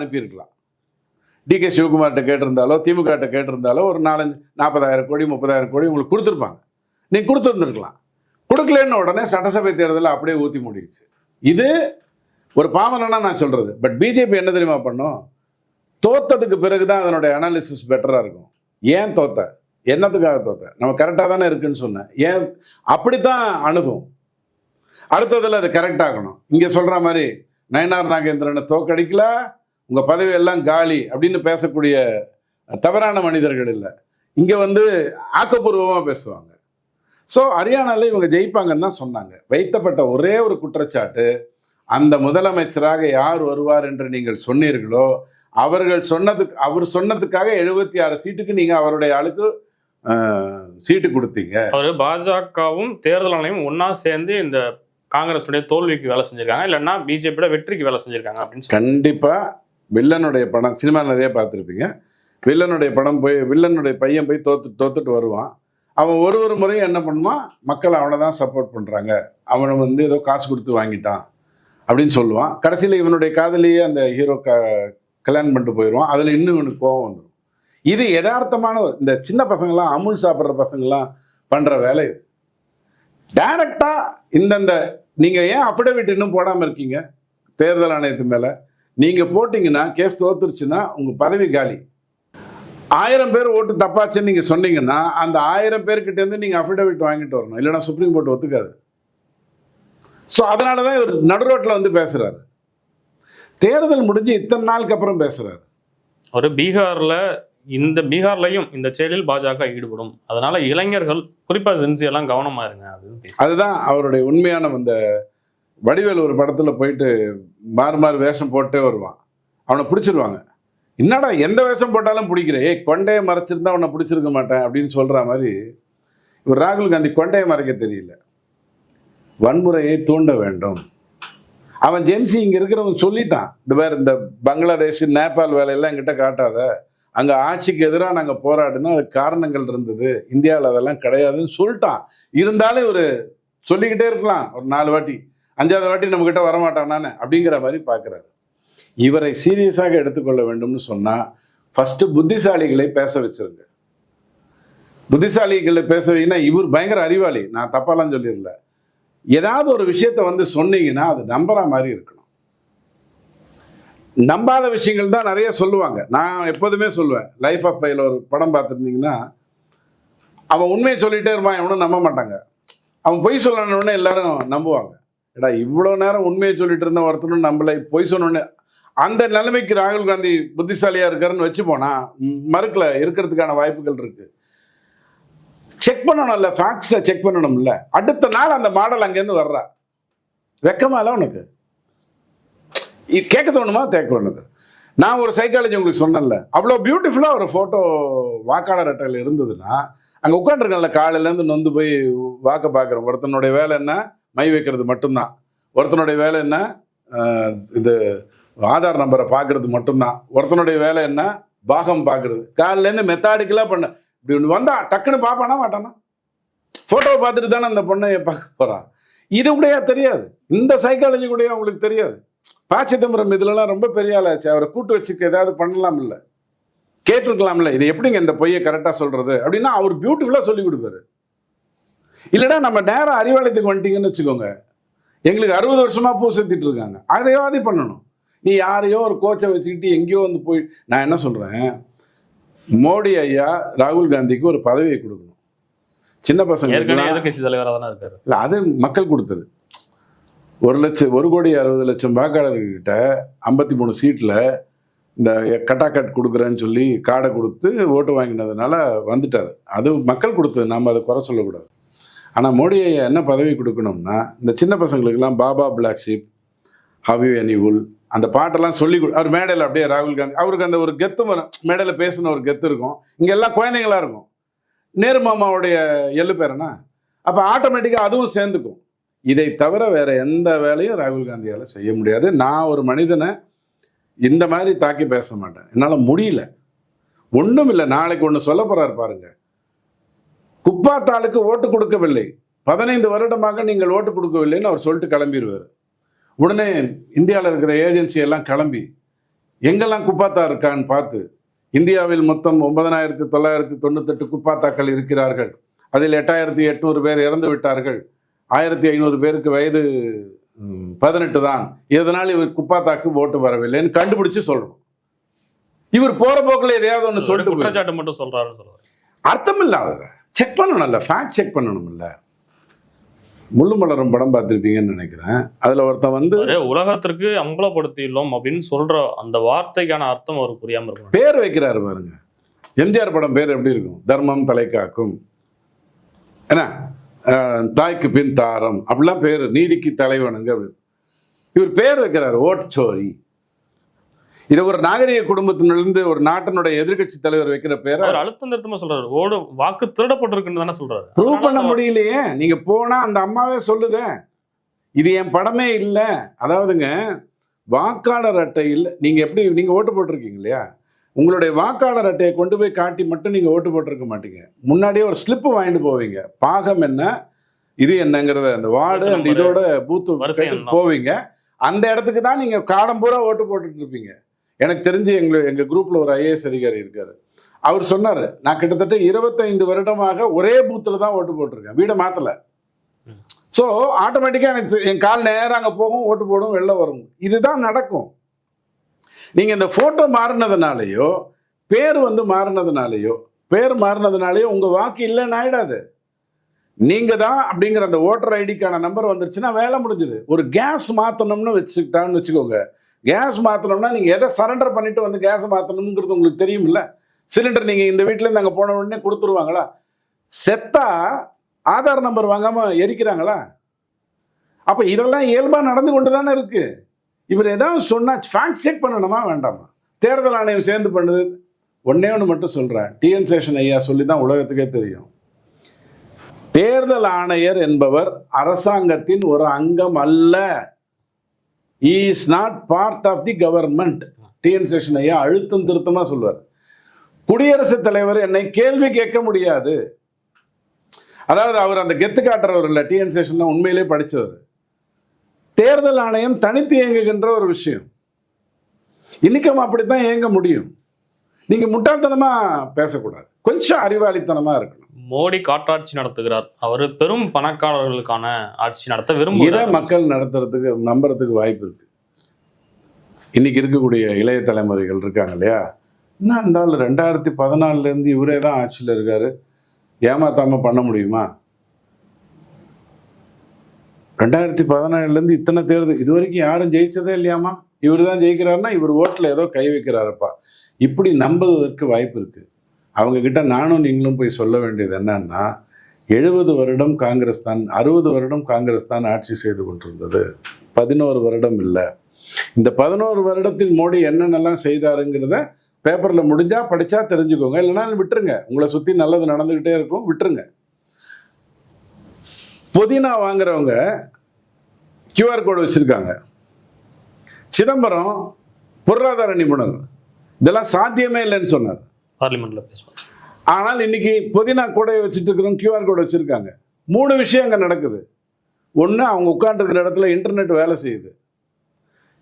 டி கே சிவகுமார்கிட்ட கேட்டிருந்தாலோ திமுகட்ட கேட்டிருந்தாலோ ஒரு நாலஞ்சு நாற்பதாயிரம் கோடி முப்பதாயிரம் கோடி உங்களுக்கு கொடுத்துருப்பாங்க. நீ கொடுத்துருந்துருக்கலாம். கொடுக்கலன்னு உடனே சட்டசபை தேர்தலில் அப்படியே ஊற்றி முடிச்சு இது ஒரு பாமரனா நான் சொல்கிறது பட் பிஜேபி என்ன தெரியுமா பண்ணும்? தோத்ததுக்கு பிறகு தான் அதனுடைய அனாலிசிஸ் பெட்டராக இருக்கும். ஏன் தோத்த? என்னத்துக்காக தோத்த? நம்ம கரெக்டாக தானே இருக்குன்னு சொன்னேன். ஏன்? அப்படித்தான் அணுகும். அடுத்ததில் அது கரெக்டாகணும் இங்கே சொல்கிற மாதிரி நயனார் நாகேந்திரனை தோக்கடிக்கல உங்கள் பதவி எல்லாம் காலி அப்படின்னு பேசக்கூடிய தவறான மனிதர்கள் இல்லை. இங்கே வந்து ஆக்கப்பூர்வமாக பேசுவாங்க. ஸோ ஹரியானாவில் இவங்க ஜெயிப்பாங்கன்னு தான் சொன்னாங்க. வைத்தப்பட்ட ஒரே ஒரு குற்றச்சாட்டு அந்த முதலமைச்சராக யார் வருவார் என்று நீங்கள் சொன்னீர்களோ அவர்கள் சொன்னதுக்கு அவர் சொன்னதுக்காக எழுபத்தி ஆறு சீட்டுக்கு நீங்க அவருடைய ஆளுக்கு சீட்டு கொடுத்தீங்க. அவரு பாஜகவும் தேர்தல் ஆணையம் ஒண்ணா சேர்ந்து இந்த காங்கிரஸுடைய தோல்விக்கு வேலை செஞ்சிருக்காங்க. இல்லைன்னா பிஜேபியோட வெற்றிக்கு வேலை செஞ்சிருக்காங்க அப்படின்னு சொல்லி கண்டிப்பா வில்லனுடைய படம் சினிமா நிறைய பார்த்துருப்பீங்க. வில்லனுடைய படம் போய் வில்லனுடைய பையன் போய் தோத்து தோத்துட்டு வருவான். அவன் ஒரு ஒரு முறையும் என்ன பண்ணுவான்? மக்கள் அவனை தான் சப்போர்ட் பண்ணுறாங்க அவனை வந்து ஏதோ காசு கொடுத்து வாங்கிட்டான் அப்படின்னு சொல்லுவான். கடைசியில் இவனுடைய காதலியே அந்த ஹீரோ க கல்யாணம் பண்ணிட்டு போயிடுவான் அதில் இன்னும் இவனுக்கு கோவம் வந்துடும் இது யதார்த்தமான ஒரு- இந்த சின்ன பசங்களாம் அமுல் சாப்பிட்ற பசங்களாம் பண்ணுற வேலை இது. டைரக்டாக இந்தந்த நீங்கள் ஏன் அஃபிடவிட் இன்னும் போடாமல் இருக்கீங்க? தேர்தல் ஆணையத்து மேலே. நீங்கள் போட்டிங்கன்னா கேஸ் தோத்துருச்சுன்னா உங்கள் பதவி காலி. ஆயிரம் பேர் ஓட்டு தப்பாச்சுன்னு நீங்கள் சொன்னீங்கன்னா அந்த ஆயிரம் பேர்கிட்டேருந்து நீங்கள் அஃபிடவிட் வாங்கிட்டு வரணும். இல்லைன்னா சுப்ரீம் கோர்ட் ஒத்துக்காது. ஸோ அதனால தான் இவர் நடுரோட்டில் வந்து பேசுகிறாரு தேர்தல் முடிஞ்சு இத்தனை நாளுக்கு அப்புறம் பேசுகிறாரு ஒரு பீகார்ல இந்த பீகார்லயும் இந்த செயலில் பாஜக ஈடுபடும். அதனால இளைஞர்கள் குறிப்பா ஜென்சி எல்லாம் கவனமா இருங்க அதுதான் அவருடைய உண்மையான அந்த வடிவேல் ஒரு படத்தில் போயிட்டு மாறு மாறு வேஷம் போட்டே வருவான். அவனை பிடிச்சிருவாங்க. என்னடா எந்த வேஷம் போட்டாலும் பிடிக்கிற? ஏய் கொண்டையை மறைச்சிருந்தா அவனை பிடிச்சிருக்க மாட்டேன் அப்படின்னு சொல்கிற மாதிரி இவர் ராகுல் காந்தி கொண்டையை மறைக்க தெரியல. வன்முறையை தூண்ட வேண்டும். அவன் ஜென்சி இங்கே இருக்கிறவன் சொல்லிட்டான். இந்த மாதிரி இந்த பங்களாதேஷ் நேபாள் வேலையெல்லாம் எங்கிட்ட காட்டாத. அங்கே ஆட்சிக்கு எதிராக நாங்கள் போராடினா அதுக்கு காரணங்கள் இருந்தது. இந்தியாவில் அதெல்லாம் கிடையாதுன்னு சொல்லிட்டான். இருந்தாலும் இவர் சொல்லிக்கிட்டே இருக்கலாம் ஒரு நாலு வாட்டி. அஞ்சாவது வாட்டி நம்மக்கிட்ட வரமாட்டானானே அப்படிங்கிற மாதிரி பார்க்குறாரு. இவரை சீரியஸாக எடுத்துக்கொள்ள வேண்டும்னு சொன்னால் ஃபஸ்ட்டு புத்திசாலிகளை பேச வச்சிருங்க. புத்திசாலிகளை பேச வைங்கன்னா இவர் பயங்கர அறிவாளி. நான் தப்பாலாம் சொல்லிடல. ஏதாவது ஒரு விஷயத்த வந்து சொன்னீங்கன்னா அது நம்புற மாதிரி இருக்கணும். நம்பாத விஷயங்கள் தான் நிறைய சொல்லுவாங்க. நான் எப்போதுமே சொல்லுவேன் லைஃப் ஆஃப் பையில் ஒரு படம் பார்த்துருந்தீங்கன்னா அவன் உண்மையை சொல்லிட்டே இருப்பான் எவனும் நம்ப மாட்டாங்க. அவன் பொய் சொல்லணுன்னே எல்லாரும் நம்புவாங்க. ஏடா இவ்வளோ நேரம் உண்மையை சொல்லிட்டு இருந்த ஒருத்தனும் நம்மளை பொய் சொன்னோன்னே அந்த நிலைமைக்கு ராகுல் காந்தி புத்திசாலியாக இருக்காருன்னு வச்சு போனா மறுக்கல இருக்கிறதுக்கான வாய்ப்புகள் இருக்கு. செக் பண்ணணும்ல ஃபேக்ட்ஸில் செக் பண்ணணும்ல. அடுத்த நாள் அந்த மாடல் அங்கேருந்து வர்றா. வெக்கமால உனக்கு? கேட்க தோணுமா? தேக்க தோணுது. நான் ஒரு சைக்காலஜி உங்களுக்கு சொன்னேன்ல. அவ்வளோ பியூட்டிஃபுல்லாக ஒரு ஃபோட்டோ வாக்காளர் அட்டையில் இருந்ததுன்னா அங்கே உட்காந்துருக்கேன்ல காலையிலேருந்து நொந்து போய் வாக்க பார்க்குறோம் ஒருத்தனுடைய வேலை என்ன? மை வைக்கிறது மட்டும்தான். ஒருத்தனுடைய வேலை என்ன? இது ஆதார் நம்பரை பார்க்கறது மட்டும்தான். ஒருத்தனுடைய வேலை என்ன? பாகம் பார்க்கறது. காலிலேருந்து மெத்தாடிக்கலாக பண்ண. இப்படி ஒன்று வந்தா டக்குன்னு பார்ப்பானா மாட்டானா? ஃபோட்டோவை பார்த்துட்டு தானே அந்த பொண்ணை பார்க்க போகிறான் இது கூடயா தெரியாது. இந்த சைக்காலஜி கூடயே அவங்களுக்கு தெரியாது. ப சிதம்பரம் இதுலலாம் ரொம்ப பெரிய ஆளாச்சு அவரை கூட்டு வச்சுக்க ஏதாவது பண்ணலாம் இல்லை. கேட்டிருக்கலாம்ல. இது எப்படிங்க இந்த பொய்யை கரெக்டாக சொல்கிறது அப்படின்னா அவர் பியூட்டிஃபுல்லாக சொல்லி கொடுப்பாரு. இல்லைன்னா நம்ம நேரம் அறிவாலயத்துக்கு வந்துட்டீங்கன்னு வச்சுக்கோங்க. எங்களுக்கு அறுபது வருஷமா பூ சுத்திட்டு இருக்காங்க. அதையாவது பண்ணணும். நீ யாரையோ ஒரு கோச்சை வச்சுக்கிட்டு எங்கேயோ வந்து போய் நான் என்ன சொல்றேன்? மோடி ஐயா ராகுல் காந்திக்கு ஒரு பதவியை கொடுக்கணும். சின்ன பசங்க எதிர்கட்சி தலைவராக தானே இருக்காரு. இல்லை அது மக்கள் கொடுத்தது. ஒரு லட்சம் ஒரு கோடி அறுபது லட்சம் வாக்காளர்கிட்ட ஐம்பத்தி மூணு சீட்டில் இந்த கட்டாக்கட் கொடுக்குறேன்னு சொல்லி கார்டை கொடுத்து ஓட்டு வாங்கினதுனால வந்துட்டார். அது மக்கள் கொடுத்தது. நம்ம அதை குறை சொல்லக்கூடாது. ஆனால் மோடி ஐயா என்ன பதவி கொடுக்கணும்னா இந்த சின்ன பசங்களுக்கெல்லாம் baa baa black sheep have you wool அந்த பாட்டெல்லாம் சொல்லி கொடு. அவர் மேடையில் அப்படியே ராகுல் காந்தி அவருக்கு அந்த ஒரு கெத்து வரும். மேடையில் பேசின ஒரு கெத்து இருக்கும். இங்கே எல்லாம் குழந்தைங்களா இருக்கும். நேரு மாமாவுடைய எள்ளு பேரனா அப்போ ஆட்டோமேட்டிக்காக அதுவும் சேர்ந்துக்கும். இதை தவிர வேறு எந்த வேலையும் ராகுல் காந்தியால் செய்ய முடியாது. நான் ஒரு மனிதனை இந்த மாதிரி தாக்கி பேச மாட்டேன். என்னால் முடியல. ஒன்றும் இல்லை நாளைக்கு ஒன்று சொல்ல போகிறார் பாருங்கள் குப்பாத்தாளுக்கு ஓட்டு கொடுக்கவில்லை. பதினைந்து வருடமாக நீங்கள் ஓட்டு கொடுக்கவில்லைன்னு அவர் சொல்லிட்டு கிளம்பிடுவார் உடனே இந்தியாவில் இருக்கிற ஏஜென்சி எல்லாம் கிளம்பி எங்கெல்லாம் குப்பாத்தா இருக்கான்னு பார்த்து இந்தியாவில் மொத்தம் ஒன்பதனாயிரத்தி தொள்ளாயிரத்தி தொண்ணூத்தெட்டு குப்பாத்தாக்கள் இருக்கிறார்கள். அதில் எட்டாயிரத்தி எட்நூறு பேர் இறந்து விட்டார்கள். ஆயிரத்தி ஐநூறு பேருக்கு வயது பதினெட்டு தான். இதனால் இவர் குப்பாத்தாக்கு ஓட்டு வரவில்லைன்னு கண்டுபிடிச்சு சொல்றோம். இவர் போற போக்கில் எதையாவது ஒன்று சொல்லிட்டு. குற்றச்சாட்டு மட்டும் சொல்லுவாரு அர்த்தம் இல்லாதத. செக் பண்ணணும்ல ஃபேக்ட் செக் பண்ணணும்ல. முள்ளு மலரும் படம் பார்த்துருப்பீங்கன்னு நினைக்கிறேன். அதுல ஒருத்தன் வந்து உலகத்திற்கு அம்பலப்படுத்தியுள்ளோம் அப்படின்னு சொல்ற அந்த வார்த்தைக்கான அர்த்தம் அவர் புரியாம இருக்கும் பேர் வைக்கிறாரு பாருங்க. எம்ஜிஆர் படம் பேர் எப்படி இருக்கும்? தர்மம் தலை காக்கும். என்ன? தாய்க்கு பின் தாரம். அப்படிலாம் பேர். நீதிக்கு தலைவனுங்க. இவர் பேர் வைக்கிறாரு ஓட்டுச்சோரி இதை ஒரு நாகரிக குடும்பத்திலிருந்து ஒரு நாட்டினுடைய எதிர்க்கட்சி தலைவர் வைக்கிற பேரை அவர் அழுத்தம் திருத்தமா சொல்றாரு. ஓடு வாக்கு திருடப்பட்டிருக்குன்னு தானே சொல்றாரு. ப்ரூவ் பண்ண முடியலையே. நீங்க போனா அந்த அம்மாவே சொல்லுதே. இது என் படமே இல்லை. அதாவதுங்க வாக்காளர் அட்டையில் நீங்க எப்படி நீங்க ஓட்டு போட்டிருக்கீங்க இல்லையா? உங்களுடைய வாக்காளர் அட்டையை கொண்டு போய் காட்டி மட்டும் நீங்க ஓட்டு போட்டிருக்க மாட்டீங்க. முன்னாடியே ஒரு ஸ்லிப்பு வாங்கிட்டு போவீங்க. பாகம் என்ன இது என்னங்கிறத அந்த வார்டு number, இதோட பூத்து. போவீங்க. அந்த இடத்துக்கு தான் நீங்க காலம் பூரா ஓட்டு போட்டுட்டு இருப்பீங்க. எனக்கு தெரிஞ்சு எங்க எங்க குரூப்ல ஒரு ஐஏஎஸ் அதிகாரி இருக்காரு. அவர் சொன்னாரு நான் கிட்டத்தட்ட இருபத்தைந்து வருடமாக ஒரே பூத்துல தான் ஓட்டு போட்டிருக்கேன். வீடை மாத்தல. ம். ஸோ ஆட்டோமேட்டிக்காக எனக்கு என் கால் நேரம் அங்கே போகும் ஓட்டு போடும் வெளில வரும். இதுதான் நடக்கும். நீங்கள் இந்த ஃபோட்டோ மாறினதுனாலையோ பேர் வந்து மாறினதுனாலையோ பேர் மாறினதுனாலையோ உங்கள் வாக்கு இல்லைன்னு ஆயிடாது. நீங்கள் தான் அப்படிங்கிற அந்த ஓட்டர் ஐடிக்கான நம்பர் வந்துருச்சுன்னா வேலை முடிஞ்சுது. ஒரு கேஸ் மாற்றணும்னு வச்சுக்கிட்டான்னு வச்சுக்கோங்க. கேஸ் மாற்றணும்னா நீங்கள் எதை சரண்டர் பண்ணிட்டு வந்து கேஸ் மாற்றணுங்கிறது உங்களுக்கு தெரியுமில்ல சிலிண்டர் நீங்கள் இந்த வீட்டிலேருந்து அங்கே போன உடனே கொடுத்துருவாங்களா? செத்தா ஆதார் நம்பர் வாங்காமல் எரிக்கிறாங்களா? அப்போ இதெல்லாம் இயல்பாக நடந்து கொண்டு தானே இருக்குது இவர் ஏதாவது சொன்னால் ஃபேக்ட் செக் பண்ணணுமா? வேண்டாமா? தேர்தல் ஆணையம் சேர்ந்து பண்ணுது. ஒன்னே ஒன்று மட்டும் சொல்கிறேன் டிஎன் சேஷன் ஐயா சொல்லி தான் உலகத்துக்கே தெரியும். தேர்தல் ஆணையர் என்பவர் அரசாங்கத்தின் ஒரு அங்கம் அல்ல. Is not part of the government TN Seshan ஐயா அழுத்தம் திருத்தமாக சொல்வார் குடியரசுத் தலைவர் என்னை கேள்வி கேட்க முடியாது. அதாவது அவர் அந்த கெத்து காட்டுறவர் இல்லை டிஎன் சேஷன்லாம் உண்மையிலே படித்தவர் தேர்தல் ஆணையம் தனித்து இயங்குகின்ற ஒரு விஷயம். இன்னைக்கும் அப்படித்தான் இயங்க முடியும். நீங்கள் முட்டாள்தனமாக பேசக்கூடாது. கொஞ்சம் அறிவாளித்தனமாக இருக்கணும். மோடி காட்டாட்சி நடத்துகிறார். அவர் பெரும் பணக்காரர்களுக்கான ஆட்சி நடத்த விரும்புகிறார். மக்கள் நடத்துறதுக்கு நம்புறதுக்கு வாய்ப்பு இருக்கு. இன்னைக்கு இருக்கக்கூடிய இளைய தலைமுறைகள் இருக்காங்க இல்லையா? என்ன இருந்தாலும் ரெண்டாயிரத்தி பதினாலுல இருந்து இவரே தான் ஆட்சியில் இருக்காரு. ஏமாத்தாம பண்ண முடியுமா? ரெண்டாயிரத்தி பதினாலுல இருந்து இத்தனை தேர்தல் இது வரைக்கும் யாரும் ஜெயிச்சதே இல்லையாமா இவர் தான் ஜெயிக்கிறாருன்னா இவர் ஓட்டில் ஏதோ கை வைக்கிறாருப்பா. இப்படி நம்புவதற்கு வாய்ப்பு இருக்குது அவங்கக்கிட்ட நானும் நீங்களும் போய் சொல்ல வேண்டியது என்னன்னா எழுபது வருடம் காங்கிரஸ் தான் அறுபது வருடம் காங்கிரஸ் தான் ஆட்சி செய்து கொண்டிருந்தது. பதினோரு வருடம் இல்லை. இந்த பதினோரு வருடத்தில் மோடி என்னென்னலாம் செய்தாருங்கிறத பேப்பரில் முடிஞ்சால் படித்தா தெரிஞ்சுக்கோங்க. இல்லைனாலும் விட்டுருங்க. உங்களை சுற்றி நல்லது நடந்துக்கிட்டே இருக்கும் விட்டுருங்க. புதினா வாங்குறவங்க கியூஆர் கோடு வச்சுருக்காங்க. சிதம்பரம் பொருளாதார நிபுணர். இதெல்லாம் சாத்தியமே இல்லைன்னு சொன்னார். பார்லிமெண்ட்ல பேசுவாங்க. ஆனால் இன்னைக்கு புதினா கூடையை வச்சுட்டு இருக்கிறோம் கியூஆர் கோடு வச்சுருக்காங்க. மூணு விஷயம் அங்கே நடக்குது. ஒன்று அவங்க உட்காந்துருக்கிற இடத்துல இன்டர்நெட் வேலை செய்யுது.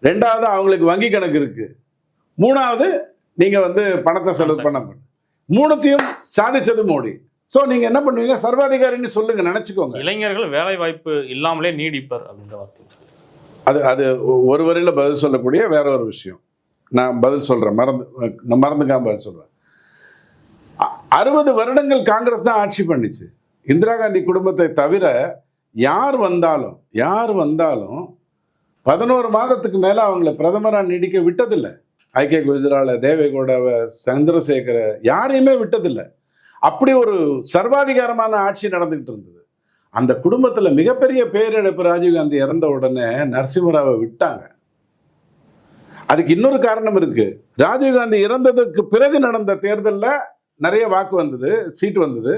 ரெண்டாவது அவங்களுக்கு வங்கி கணக்கு இருக்கு. மூணாவது நீங்கள் வந்து பணத்தை செலவு பண்ண மூணுத்தையும் சாதிச்சது மோடி. ஸோ நீங்கள் என்ன பண்ணுவீங்க? சர்வாதிகாரின்னு சொல்லுங்க நினச்சிக்கோங்க. இளைஞர்கள் வேலை வாய்ப்பு இல்லாமலே நீடிப்பர் அப்படின்ற வார்த்தை அது அது ஒரு வரியில் பதில் சொல்லக்கூடிய வேற ஒரு விஷயம். நான் பதில் சொல்கிறேன் மறந்து நான் மறந்துக்காம பதில் சொல்கிறேன் அறுபது வருடங்கள் காங்கிரஸ் தான் ஆட்சி பண்ணிச்சு. இந்திரா காந்தி குடும்பத்தை தவிர யார் வந்தாலும் யார் வந்தாலும் பதினோரு மாதத்துக்கு மேலே அவங்கள பிரதமராக நீடிக்க விட்டதில்லை. ஐக்கிய குஜரால தேவேகவுடாவை சந்திரசேகர யாரையுமே விட்டதில்லை. அப்படி ஒரு சர்வாதிகாரமான ஆட்சி நடந்துக்கிட்டு இருந்தது. அந்த குடும்பத்தில் மிகப்பெரிய பேரிழப்பு ராஜீவ்காந்தி இறந்த உடனே நரசிம்மராவை விட்டாங்க. அதுக்கு இன்னொரு காரணம் இருக்கு. ராஜீவ்காந்தி இறந்ததுக்கு பிறகு நடந்த தேர்தலில் நிறைய வாக்கு வந்தது சீட்டு வந்தது.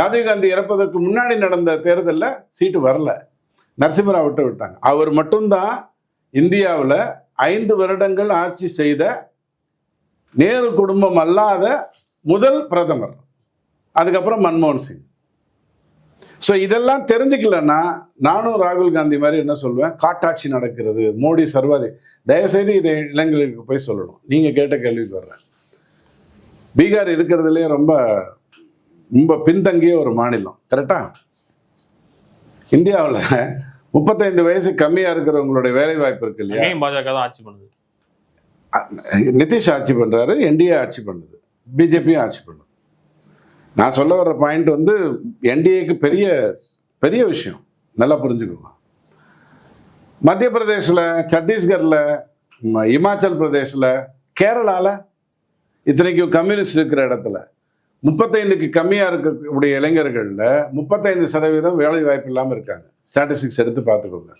ராஜீவ்காந்தி இறப்பதற்கு முன்னாடி நடந்த தேர்தலில் சீட்டு வரல. நரசிம்மராவ் விட்டு விட்டாங்க. அவர் மட்டும்தான் இந்தியாவில் ஐந்து வருடங்கள் ஆட்சி செய்த நேரு குடும்பம் அல்லாத முதல் பிரதமர். அதுக்கப்புறம் மன்மோகன் சிங். ஸோ இதெல்லாம் தெரிஞ்சுக்கலன்னா நானும் ராகுல் காந்தி மாதிரி என்ன சொல்லுவேன் காட்டாட்சி நடக்கிறது. மோடி சர்வாதி தயவுசெய்து இதை இளைஞர்களுக்கு போய் சொல்லணும். நீங்கள் கேட்ட கேள்விக்கு வர்றேன். பீகார் இருக்கிறதுலே ரொம்ப ரொம்ப பின்தங்கிய ஒரு மாநிலம். கரெக்டா இந்தியாவில் முப்பத்தைந்து வயசு கம்மியாக இருக்கிறவங்களுடைய வேலை வாய்ப்பு இருக்கு இல்லையா? பாஜக தான் ஆட்சி பண்ணுது. நிதிஷ் ஆட்சி பண்ணுறாரு என்டிஏ ஆட்சி பண்ணுது பிஜேபியும் ஆட்சி பண்ணுது. நான் சொல்ல வர்ற பாயிண்ட் வந்து என்டிஏக்கு பெரிய பெரிய விஷயம். நல்லா புரிஞ்சுக்கோங்க. மத்திய பிரதேசில் சத்தீஸ்கரில் இமாச்சல் பிரதேசில் கேரளாவில் இத்தனைக்கும் கம்யூனிஸ்ட் இருக்கிற இடத்துல முப்பத்தைந்துக்கு கம்மியாக இருக்கக்கூடிய இளைஞர்களில் முப்பத்தைந்து சதவீதம் வேலை வாய்ப்பு இல்லாமல் இருக்காங்க. ஸ்டாட்டிஸ்டிக்ஸ் எடுத்து பார்த்துக்கோங்க.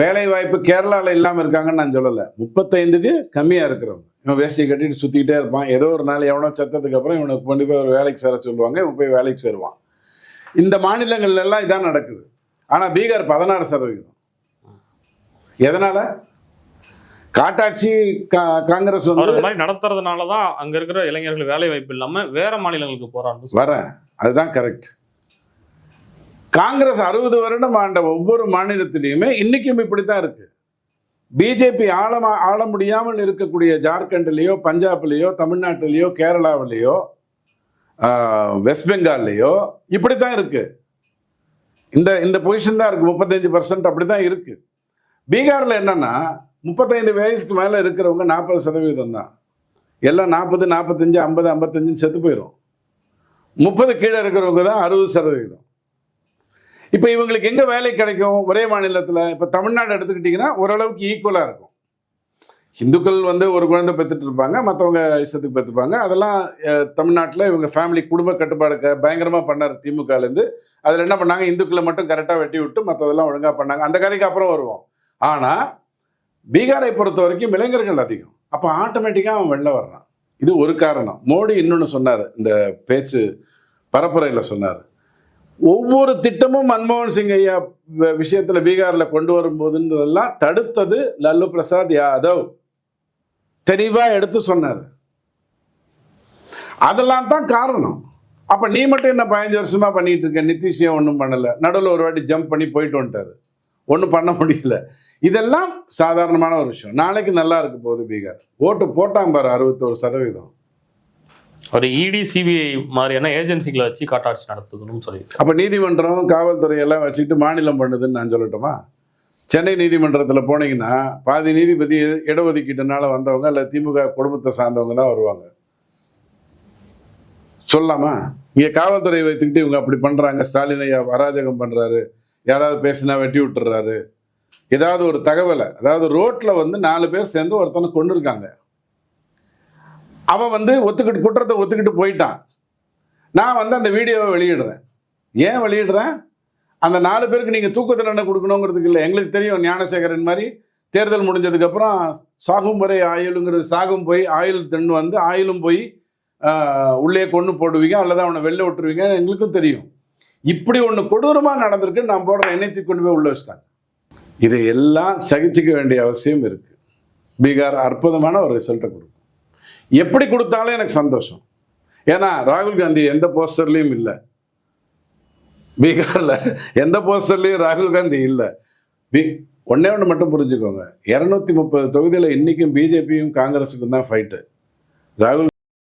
வேலை வாய்ப்பு கேரளாவில் இல்லாமல் இருக்காங்கன்னு நான் சொல்லலை. முப்பத்தைந்துக்கு கம்மியாக இருக்கிறவங்க. இவன் வேஷ்டி கட்டிட்டு சுற்றிக்கிட்டே இருப்பான். ஏதோ ஒரு நாள் எவனோ செத்ததுக்கு அப்புறம் இவனுக்கு கொண்டு போய் ஒரு வேலைக்கு சேர சொல்லுவாங்க. இவன் போய் வேலைக்கு சேருவான். இந்த மாநிலங்கள்ல எல்லாம் இதான் நடக்குது. ஆனால் பீகார் பதினாறு சதவிகிதம் எதனால? காட்டாட்சி காங்கிரஸ் வந்து மாதிரி நடத்துறதுனால தான் அங்க இருக்கிற இளைஞர்கள் வேலை வாய்ப்பு இல்லாம வேற மாநிலங்களுக்கு போறான்னு வரேன் அதுதான் கரெக்ட் காங்கிரஸ் அறுபது வருடம் ஆண்ட ஒவ்வொரு மாநிலத்திலையுமே இன்னைக்கும் இப்படித்தான் இருக்கு. பிஜேபி ஆள ஆள முடியாமல் இருக்கக்கூடிய ஜார்க்கண்ட்லேயோ பஞ்சாப்லேயோ தமிழ்நாட்டிலேயோ கேரளாவிலேயோ வெஸ்ட் பெங்கால்லையோ இப்படித்தான் இருக்கு. இந்த இந்த பொசிஷன் தான் இருக்கு. முப்பத்தஞ்சு பர்சன்ட் அப்படி தான் இருக்கு. பீகார்ல என்னன்னா முப்பத்தைந்து வயசுக்கு மேலே இருக்கிறவங்க நாற்பது சதவீதம் தான். எல்லாம் நாற்பது நாற்பத்தஞ்சு ஐம்பது ஐம்பத்தஞ்சுன்னு செத்து போயிடும் முப்பது கீழே இருக்கிறவங்க தான் அறுபது சதவீதம். இப்போ இவங்களுக்கு எங்கே வேலை கிடைக்கும்? ஒரே மாநிலத்தில். இப்போ தமிழ்நாடு எடுத்துக்கிட்டிங்கன்னா ஓரளவுக்கு ஈக்குவலாக இருக்கும். இந்துக்கள் வந்து ஒரு குழந்தை பெற்றுட்டு இருப்பாங்க மற்றவங்க இஷ்டத்துக்கு பெற்றுப்பாங்க. அதெல்லாம் தமிழ்நாட்டில் இவங்க ஃபேமிலி குடும்ப கட்டுப்பாடு பயங்கரமாக பண்ணார் திமுகலேருந்து அதில் என்ன பண்ணாங்க? இந்துக்களை மட்டும் கரெக்டாக வெட்டி விட்டு மற்றதெல்லாம் ஒழுங்காக பண்ணாங்க. அந்த கதைக்கு அப்புறம் வருவோம். ஆனால் பீகாரை பொறுத்த வரைக்கும் இளைஞர்கள் அதிகம். அப்போ ஆட்டோமேட்டிக்காக அவன் வெளில வர்றான். இது ஒரு காரணம். மோடி இன்னொன்று சொன்னார். இந்த பேச்சு பரப்புரையில் சொன்னார். ஒவ்வொரு திட்டமும் மன்மோகன் சிங் ஐயா விஷயத்தில் பீகாரில் கொண்டு வரும்போதுன்றதெல்லாம் தடுத்தது லல்லு பிரசாத் யாதவ். தெளிவாக எடுத்து சொன்னார். அதெல்லாம் தான் காரணம். அப்போ நீ மட்டும் என்ன பதினஞ்சு வருஷமாக பண்ணிகிட்டு இருக்க? நிதிஷ் ஒன்றும் பண்ணலை? நடுவில் ஒரு வாட்டி ஜம்ப் பண்ணி போயிட்டு வந்துட்டார். ஒன்றும் பண்ண முடியல. இதெல்லாம் சாதாரணமான ஒரு விஷயம். நாளைக்கு நல்லா இருக்க போகுது பீகார். ஓட்டு போட்டாங்க பாரு அறுபத்தோரு சதவீதம். ஒரு E இடி சிபிஐ மாதிரியான ஏஜென்சிகளை வச்சு காட்டாட்சி நடத்துக்கணும்னு சொல்லியிருக்காரு அப்போ நீதிமன்றம் காவல்துறை எல்லாம் வச்சுக்கிட்டு மாநிலம் பண்ணுதுன்னு நான் சொல்லட்டுமா? சென்னை நீதிமன்றத்தில் போனீங்கன்னா பாதி நீதிபதி இட- இடஒதுக்கீட்டுனால வந்தவங்க இல்லை திமுக குடும்பத்தை சார்ந்தவங்க தான் வருவாங்க. சொல்லாமா இங்கே காவல்துறை வைத்துக்கிட்டு இவங்க அப்படி பண்ணுறாங்க ஸ்டாலின் ஐயா அராஜகம் பண்ணுறாரு யாராவது பேசினா வெட்டி விட்டுறாரு. ஏதாவது ஒரு தகவலை அதாவது ரோட்டில் வந்து நாலு பேர் சேர்ந்து ஒருத்தனை கொண்டு இருக்காங்க. அவன் வந்து ஒத்துக்கிட்டு குற்றத்தை ஒத்துக்கிட்டு போயிட்டான். நான் வந்து அந்த வீடியோவை வெளியிடுறேன். ஏன் வெளியிடுறேன்? அந்த நாலு பேருக்கு நீங்கள் தூக்கு தண்டனை கொடுக்கணுங்கிறதுக்கு இல்லை. எங்களுக்கு தெரியும் ஞானசேகரன் மாதிரி தேர்தல் முடிஞ்சதுக்கப்புறம் சாகும் வரை ஆயுளுங்கிறது சாகும் போய் ஆயுள் தண்டு வந்து ஆயுளும் போய் உள்ளே கொண்டு போடுவீங்க அல்லது அவனை வெளில விட்டுருவீங்க எங்களுக்கும் தெரியும். இப்படி ஒன்று கொடூரமாக நடந்திருக்கு நான் போடுற எண்ணெய்த்தி கொண்டு போய் உள்ள வச்சிட்டாங்க. இதையெல்லாம் எல்லாம் வேண்டிய அவசியம் இருக்குது பீகார் அற்புதமான ஒரு ரிசல்ட்டை கொடுக்கும். எப்படி கொடுத்தாலும் எனக்கு சந்தோஷம். ஏன்னா ராகுல் காந்தி எந்த போஸ்டர்லேயும் இல்லை. பீகாரில் எந்த போஸ்டர்லேயும் ராகுல் காந்தி இல்லை. பி ஒன்றே ஒன்று மட்டும் புரிஞ்சுக்கோங்க. இரநூத்தி முப்பது தொகுதியில் இன்றைக்கும் பிஜேபியும் காங்கிரஸுக்கும் தான் ஃபைட்டு ராகுல்